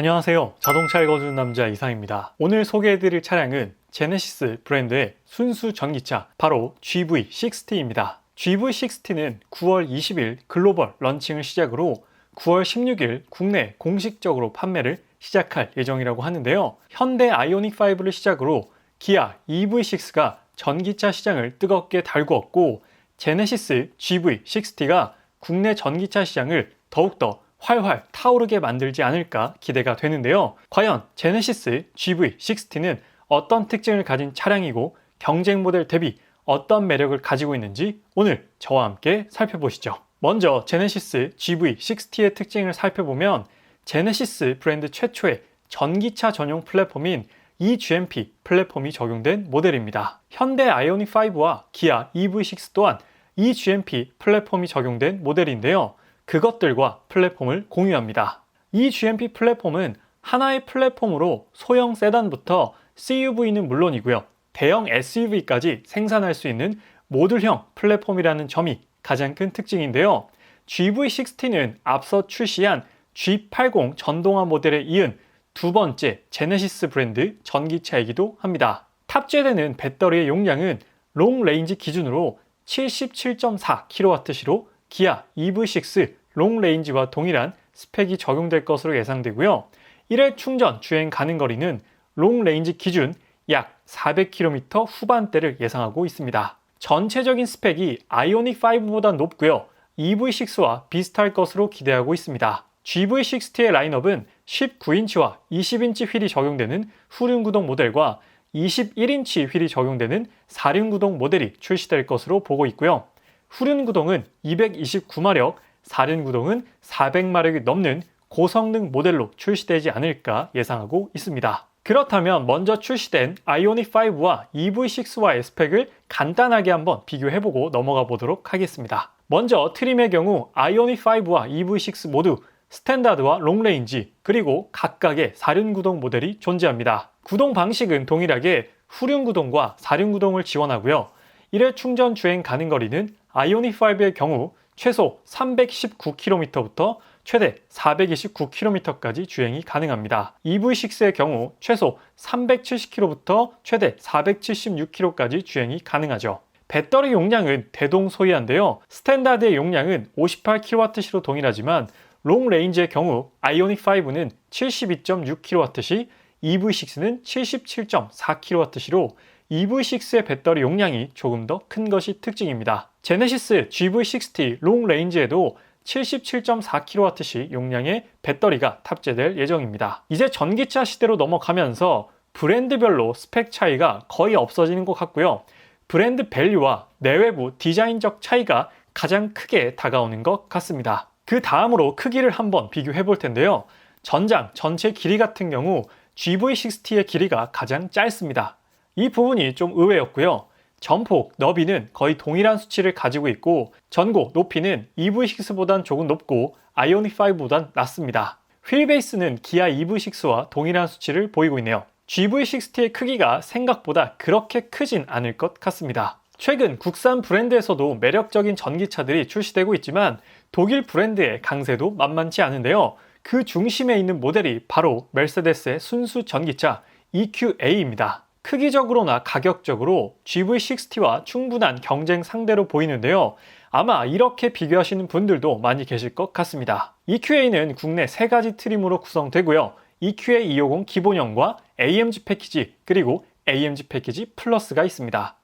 안녕하세요. 자동차를 거주는 남자 이상입니다. 오늘 소개해드릴 차량은 제네시스 브랜드의 순수 전기차, 바로 GV60입니다. GV60는 9월 20일 글로벌 런칭을 시작으로 9월 16일 국내 공식적으로 판매를 시작할 예정이라고 하는데요. 현대 아이오닉 5를 시작으로 기아 EV6가 전기차 시장을 뜨겁게 달구었고 제네시스 GV60가 국내 전기차 시장을 더욱더 활활 타오르게 만들지 않을까 기대가 되는데요. 과연 제네시스 GV60는 어떤 특징을 가진 차량이고 경쟁 모델 대비 어떤 매력을 가지고 있는지 오늘 저와 함께 살펴보시죠. 먼저 제네시스 GV60의 특징을 살펴보면 제네시스 브랜드 최초의 전기차 전용 플랫폼인 eGMP 플랫폼이 적용된 모델입니다. 현대 아이오닉 5와 기아 EV6 또한 eGMP 플랫폼이 적용된 모델인데요. 그것들과 플랫폼을 공유합니다. eGMP 플랫폼은 하나의 플랫폼으로 소형 세단부터 CUV는 물론이고요. 대형 SUV까지 생산할 수 있는 모듈형 플랫폼이라는 점이 가장 큰 특징인데요. GV60는 앞서 출시한 G80 전동화 모델에 이은 두 번째 제네시스 브랜드 전기차이기도 합니다. 탑재되는 배터리의 용량은 롱 레인지 기준으로 77.4kWh로 기아 EV6 롱 레인지와 동일한 스펙이 적용될 것으로 예상되고요. 1회 충전 주행 가능 거리는 롱 레인지 기준 약 400km 후반대를 예상하고 있습니다. 전체적인 스펙이 아이오닉 5보다 높고요. EV6와 비슷할 것으로 기대하고 있습니다. GV60의 라인업은 19인치와 20인치 휠이 적용되는 후륜 구동 모델과 21인치 휠이 적용되는 4륜 구동 모델이 출시될 것으로 보고 있고요. 후륜 구동은 229마력, 4륜구동은 400마력이 넘는 고성능 모델로 출시되지 않을까 예상하고 있습니다. 그렇다면 먼저 출시된 아이오닉 5와 EV6와의 스펙을 간단하게 한번 비교해보고 넘어가 보도록 하겠습니다. 먼저 트림의 경우 아이오닉 5와 EV6 모두 스탠다드와 롱레인지 그리고 각각의 4륜 구동 모델이 존재합니다. 구동 방식은 동일하게 후륜 구동과 4륜 구동을 지원하고요. 1회 충전 주행 가능 거리는 아이오닉 5의 경우 최소 319km부터 최대 429km까지 주행이 가능합니다. EV6의 경우 최소 370km부터 최대 476km까지 주행이 가능하죠. 배터리 용량은 대동소이한데요. 스탠다드의 용량은 58kWh로 동일하지만 롱 레인지의 경우 아이오닉 5는 72.6kWh, EV6는 77.4kWh로 EV6의 배터리 용량이 조금 더 큰 것이 특징입니다. 제네시스 GV60 롱 레인지에도 77.4kWh 용량의 배터리가 탑재될 예정입니다. 이제 전기차 시대로 넘어가면서 브랜드별로 스펙 차이가 거의 없어지는 것 같고요. 브랜드 밸류와 내외부 디자인적 차이가 가장 크게 다가오는 것 같습니다. 그 다음으로 크기를 한번 비교해 볼 텐데요. 전장 전체 길이 같은 경우 GV60의 길이가 가장 짧습니다. 이 부분이 좀 의외였고요. 전폭, 너비는 거의 동일한 수치를 가지고 있고 전고, 높이는 EV6보단 조금 높고 아이오닉 5보단 낮습니다. 휠 베이스는 기아 EV6와 동일한 수치를 보이고 있네요. GV60의 크기가 생각보다 그렇게 크진 않을 것 같습니다. 최근 국산 브랜드에서도 매력적인 전기차들이 출시되고 있지만 독일 브랜드의 강세도 만만치 않은데요. 그 중심에 있는 모델이 바로 메르세데스의 순수 전기차 EQA입니다. 크기적으로나 가격적으로 GV60와 충분한 경쟁 상대로 보이는데요. 아마 이렇게 비교하시는 분들도 많이 계실 것 같습니다. EQA는 국내 세 가지 트림으로 구성되고요. EQA 250 기본형과 AMG 패키지 그리고 AMG 패키지 플러스가 있습니다.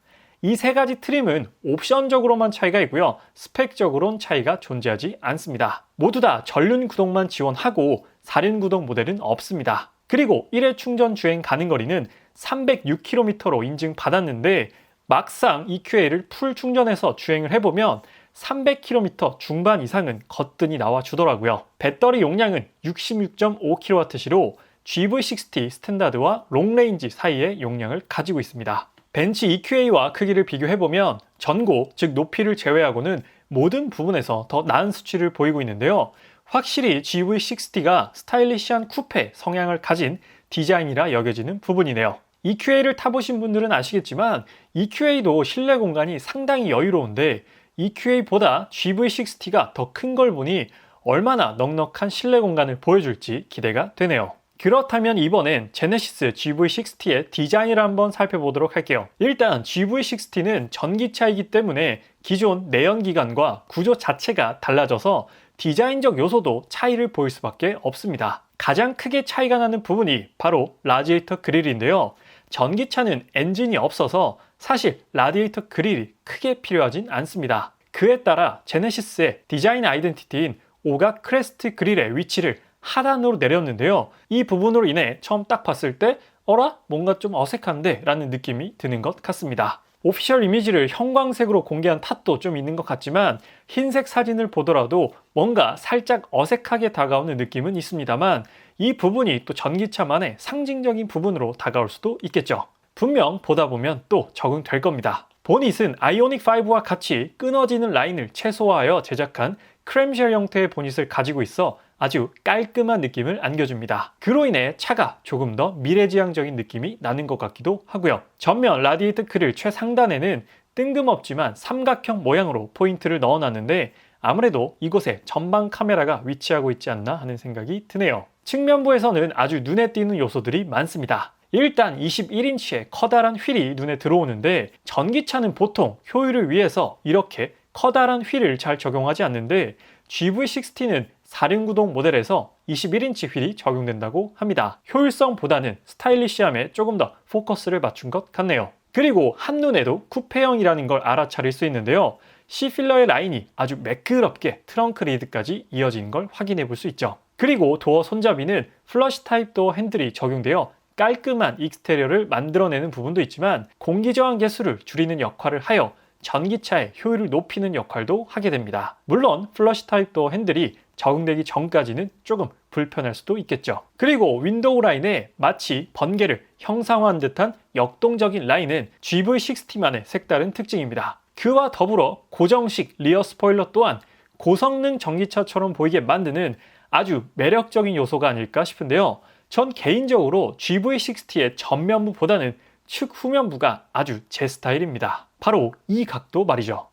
이 세 가지 트림은 옵션적으로만 차이가 있고요. 스펙적으론 차이가 존재하지 않습니다. 모두 다 전륜 구동만 지원하고 4륜 구동 모델은 없습니다. 그리고 1회 충전 주행 가능 거리는 306km로 인증받았는데 막상 EQA를 풀 충전해서 주행을 해보면 300km 중반 이상은 거뜬히 나와 주더라고요. 배터리 용량은 66.5kWh로 GV60 스탠다드와 롱레인지 사이의 용량을 가지고 있습니다. 벤치 EQA와 크기를 비교해보면 전고, 즉 높이를 제외하고는 모든 부분에서 더 나은 수치를 보이고 있는데요. 확실히 GV60가 스타일리시한 쿠페 성향을 가진 디자인이라 여겨지는 부분이네요. EQA를 타보신 분들은 아시겠지만 EQA도 실내 공간이 상당히 여유로운데 EQA보다 GV60가 더 큰 걸 보니 얼마나 넉넉한 실내 공간을 보여줄지 기대가 되네요. 그렇다면 이번엔 제네시스 GV60의 디자인을 한번 살펴보도록 할게요. 일단 GV60는 전기차이기 때문에 기존 내연기관과 구조 자체가 달라져서 디자인적 요소도 차이를 보일 수밖에 없습니다. 가장 크게 차이가 나는 부분이 바로 라디에이터 그릴인데요. 전기차는 엔진이 없어서 사실 라디에이터 그릴이 크게 필요하진 않습니다. 그에 따라 제네시스의 디자인 아이덴티티인 오가 크레스트 그릴의 위치를 하단으로 내렸는데요. 이 부분으로 인해 처음 딱 봤을 때 어라? 뭔가 좀 어색한데? 라는 느낌이 드는 것 같습니다. 오피셜 이미지를 형광색으로 공개한 탓도 좀 있는 것 같지만 흰색 사진을 보더라도 뭔가 살짝 어색하게 다가오는 느낌은 있습니다만 이 부분이 또 전기차만의 상징적인 부분으로 다가올 수도 있겠죠. 분명 보다 보면 또 적응될 겁니다. 보닛은 아이오닉 5와 같이 끊어지는 라인을 최소화하여 제작한 크램쉘 형태의 보닛을 가지고 있어 아주 깔끔한 느낌을 안겨줍니다. 그로 인해 차가 조금 더 미래지향적인 느낌이 나는 것 같기도 하고요. 전면 라디에이터 그릴 최상단에는 뜬금없지만 삼각형 모양으로 포인트를 넣어놨는데 아무래도 이곳에 전방 카메라가 위치하고 있지 않나 하는 생각이 드네요. 측면부에서는 아주 눈에 띄는 요소들이 많습니다. 일단 21인치의 커다란 휠이 눈에 들어오는데 전기차는 보통 효율을 위해서 이렇게 커다란 휠을 잘 적용하지 않는데 GV60는 4륜 구동 모델에서 21인치 휠이 적용된다고 합니다. 효율성보다는 스타일리시함에 조금 더 포커스를 맞춘 것 같네요. 그리고 한눈에도 쿠페형이라는 걸 알아차릴 수 있는데요. C필러의 라인이 아주 매끄럽게 트렁크 리드까지 이어지는 걸 확인해 볼 수 있죠. 그리고 도어 손잡이는 플러시 타입 도어 핸들이 적용되어 깔끔한 익스테리어를 만들어내는 부분도 있지만 공기 저항 개수를 줄이는 역할을 하여 전기차의 효율을 높이는 역할도 하게 됩니다. 물론 플러시 타입 도어 핸들이 적응되기 전까지는 조금 불편할 수도 있겠죠. 그리고 윈도우 라인에 마치 번개를 형상화한 듯한 역동적인 라인은 GV60만의 색다른 특징입니다. 그와 더불어 고정식 리어 스포일러 또한 고성능 전기차처럼 보이게 만드는 아주 매력적인 요소가 아닐까 싶은데요. 전 개인적으로 GV60의 전면부보다는 측 후면부가 아주 제 스타일입니다. 바로 이 각도 말이죠.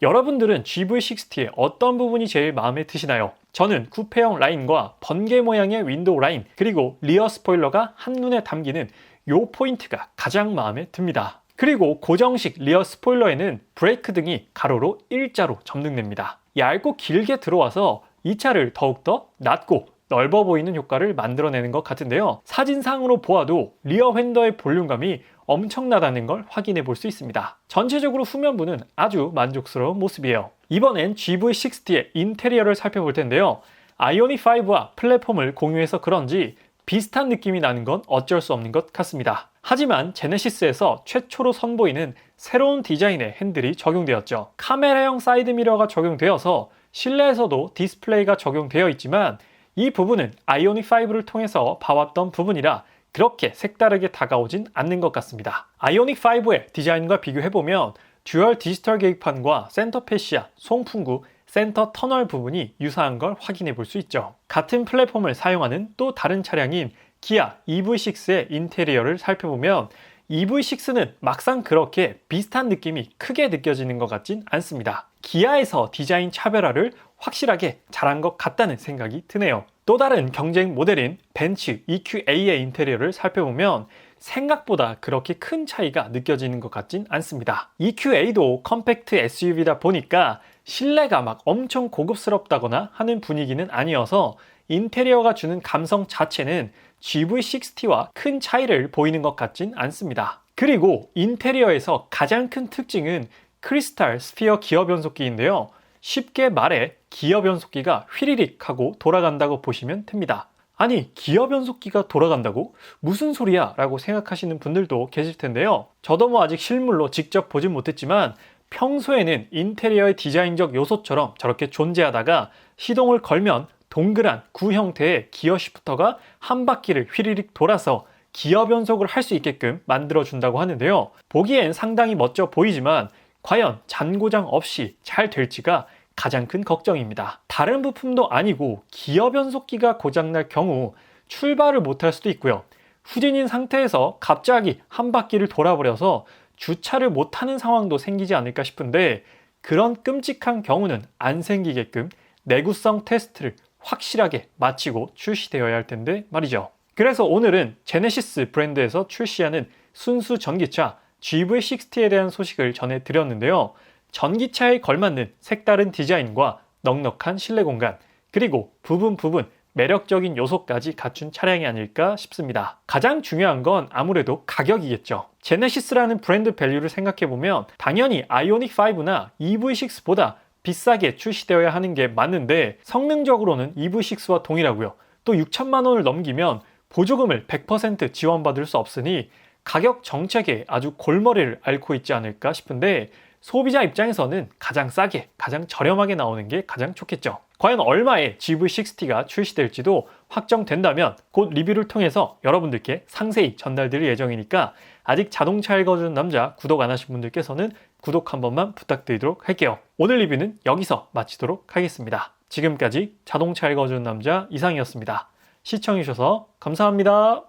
여러분들은 GV60의 어떤 부분이 제일 마음에 드시나요? 저는 쿠페형 라인과 번개 모양의 윈도우 라인 그리고 리어 스포일러가 한눈에 담기는 요 포인트가 가장 마음에 듭니다. 그리고 고정식 리어 스포일러에는 브레이크 등이 가로로 일자로 점등됩니다. 얇고 길게 들어와서 이 차를 더욱더 낮고 넓어 보이는 효과를 만들어내는 것 같은데요. 사진상으로 보아도 리어 휀더의 볼륨감이 엄청나다는 걸 확인해 볼 수 있습니다. 전체적으로 후면부는 아주 만족스러운 모습이에요. 이번엔 GV60의 인테리어를 살펴볼 텐데요. 아이오닉 5와 플랫폼을 공유해서 그런지 비슷한 느낌이 나는 건 어쩔 수 없는 것 같습니다. 하지만 제네시스에서 최초로 선보이는 새로운 디자인의 핸들이 적용되었죠. 카메라형 사이드미러가 적용되어서 실내에서도 디스플레이가 적용되어 있지만 이 부분은 아이오닉 5를 통해서 봐왔던 부분이라 그렇게 색다르게 다가오진 않는 것 같습니다. 아이오닉 5의 디자인과 비교해보면 듀얼 디지털 계기판과 센터 패시아, 송풍구, 센터 터널 부분이 유사한 걸 확인해 볼 수 있죠. 같은 플랫폼을 사용하는 또 다른 차량인 기아 EV6의 인테리어를 살펴보면 EV6는 막상 그렇게 비슷한 느낌이 크게 느껴지는 것 같진 않습니다. 기아에서 디자인 차별화를 확실하게 잘한 것 같다는 생각이 드네요. 또 다른 경쟁 모델인 벤츠 EQA의 인테리어를 살펴보면 생각보다 그렇게 큰 차이가 느껴지는 것 같진 않습니다. EQA도 컴팩트 SUV다 보니까 실내가 막 엄청 고급스럽다거나 하는 분위기는 아니어서 인테리어가 주는 감성 자체는 GV60와 큰 차이를 보이는 것 같진 않습니다. 그리고 인테리어에서 가장 큰 특징은 크리스탈 스피어 기어 변속기인데요. 쉽게 말해 기어 변속기가 휘리릭 하고 돌아간다고 보시면 됩니다. 아니, 기어 변속기가 돌아간다고? 무슨 소리야? 라고 생각하시는 분들도 계실 텐데요. 저도 뭐 아직 실물로 직접 보진 못했지만 평소에는 인테리어의 디자인적 요소처럼 저렇게 존재하다가 시동을 걸면 동그란 구 형태의 기어 시프터가 한 바퀴를 휘리릭 돌아서 기어 변속을 할 수 있게끔 만들어 준다고 하는데요. 보기엔 상당히 멋져 보이지만 과연 잔고장 없이 잘 될지가 가장 큰 걱정입니다. 다른 부품도 아니고 기어 변속기가 고장날 경우 출발을 못할 수도 있고요. 후진인 상태에서 갑자기 한 바퀴를 돌아버려서 주차를 못하는 상황도 생기지 않을까 싶은데 그런 끔찍한 경우는 안 생기게끔 내구성 테스트를 확실하게 마치고 출시되어야 할 텐데 말이죠. 그래서 오늘은 제네시스 브랜드에서 출시하는 순수 전기차 GV60에 대한 소식을 전해드렸는데요. 전기차에 걸맞는 색다른 디자인과 넉넉한 실내 공간, 그리고 부분 부분 매력적인 요소까지 갖춘 차량이 아닐까 싶습니다. 가장 중요한 건 아무래도 가격이겠죠. 제네시스라는 브랜드 밸류를 생각해보면 당연히 아이오닉 5나 EV6보다 비싸게 출시되어야 하는 게 맞는데 성능적으로는 EV6와 동일하고요. 또 6천만 원을 넘기면 보조금을 100% 지원받을 수 없으니 가격 정책에 아주 골머리를 앓고 있지 않을까 싶은데 소비자 입장에서는 가장 싸게, 가장 저렴하게 나오는 게 가장 좋겠죠. 과연 얼마에 GV60가 출시될지도 확정된다면 곧 리뷰를 통해서 여러분들께 상세히 전달드릴 예정이니까 아직 자동차 읽어주는 남자 구독 안 하신 분들께서는 구독 한 번만 부탁드리도록 할게요. 오늘 리뷰는 여기서 마치도록 하겠습니다. 지금까지 자동차 읽어주는 남자 이상이었습니다. 시청해주셔서 감사합니다.